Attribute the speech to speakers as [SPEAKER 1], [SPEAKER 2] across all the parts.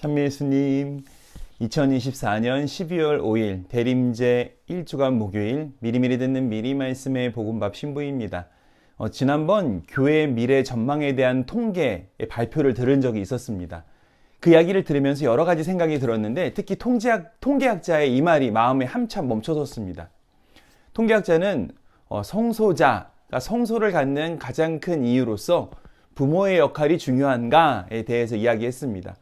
[SPEAKER 1] 참미예수님, 2024년 12월 5일 대림제 1주간 목요일 미리미리 듣는 미리 말씀의 복음밥 신부입니다. 어, 지난번 교회 미래 전망에 대한 통계의 발표를 들은 적이 있었습니다. 그 이야기를 들으면서 여러 가지 생각이 들었는데 특히 통계학, 통계학자의 이 말이 마음에 한참 멈춰섰습니다. 통계학자는 어, 성소자가 성소를 갖는 가장 큰 이유로서 부모의 역할이 중요한가에 대해서 이야기했습니다.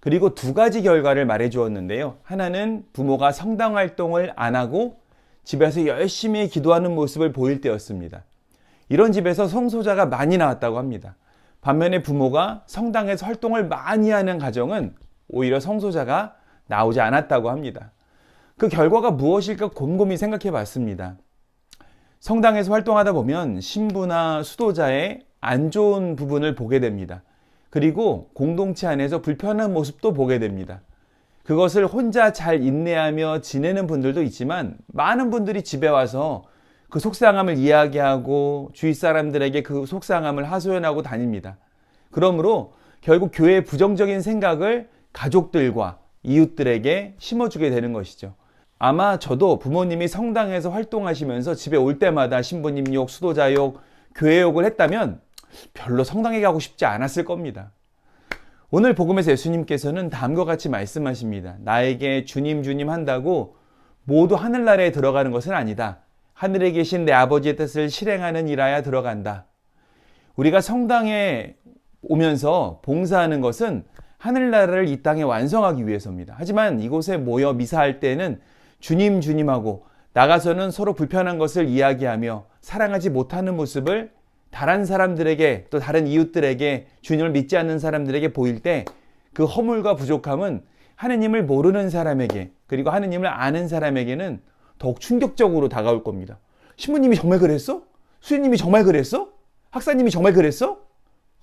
[SPEAKER 1] 그리고 두 가지 결과를 말해 주었는데요. 하나는 부모가 성당 활동을 안 하고 집에서 열심히 기도하는 모습을 보일 때였습니다. 이런 집에서 성소자가 많이 나왔다고 합니다. 반면에 부모가 성당에서 활동을 많이 하는 가정은 오히려 성소자가 나오지 않았다고 합니다. 그 결과가 무엇일까 곰곰이 생각해 봤습니다. 성당에서 활동하다 보면 신부나 수도자의 안 좋은 부분을 보게 됩니다. 그리고 공동체 안에서 불편한 모습도 보게 됩니다. 그것을 혼자 잘 인내하며 지내는 분들도 있지만 많은 분들이 집에 와서 그 속상함을 이야기하고 주위 사람들에게 그 속상함을 하소연하고 다닙니다. 그러므로 결국 교회의 부정적인 생각을 가족들과 이웃들에게 심어주게 되는 것이죠. 아마 저도 부모님이 성당에서 활동하시면서 집에 올 때마다 신부님 욕, 수도자 욕, 교회 욕을 했다면 별로 성당에 가고 싶지 않았을 겁니다. 오늘 복음에서 예수님께서는 다음과 같이 말씀하십니다. 나에게 주님 주님 한다고 모두 하늘나라에 들어가는 것은 아니다. 하늘에 계신 내 아버지의 뜻을 실행하는 일하야 들어간다. 우리가 성당에 오면서 봉사하는 것은 하늘나라를 이 땅에 완성하기 위해서입니다. 하지만 이곳에 모여 미사할 때는 주님 주님하고 나가서는 서로 불편한 것을 이야기하며 사랑하지 못하는 모습을 다른 사람들에게 또 다른 이웃들에게 주님을 믿지 않는 사람들에게 보일 때 그 허물과 부족함은 하느님을 모르는 사람에게 그리고 하느님을 아는 사람에게는 더욱 충격적으로 다가올 겁니다. 신부님이 정말 그랬어? 수녀님이 정말 그랬어? 학사님이 정말 그랬어?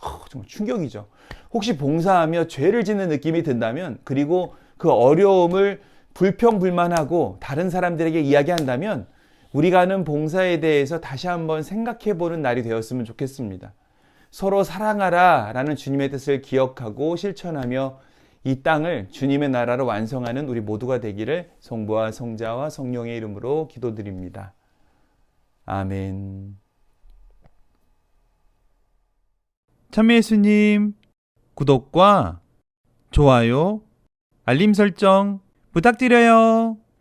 [SPEAKER 1] 허, 정말 충격이죠. 혹시 봉사하며 죄를 짓는 느낌이 든다면 그리고 그 어려움을 불평불만하고 다른 사람들에게 이야기한다면 우리가 하는 봉사에 대해서 다시 한번 생각해 보는 날이 되었으면 좋겠습니다. 서로 사랑하라 라는 주님의 뜻을 기억하고 실천하며 이 땅을 주님의 나라로 완성하는 우리 모두가 되기를 성부와 성자와 성령의 이름으로 기도드립니다. 아멘.
[SPEAKER 2] 참 예수님 구독과 좋아요, 알림 설정 부탁드려요.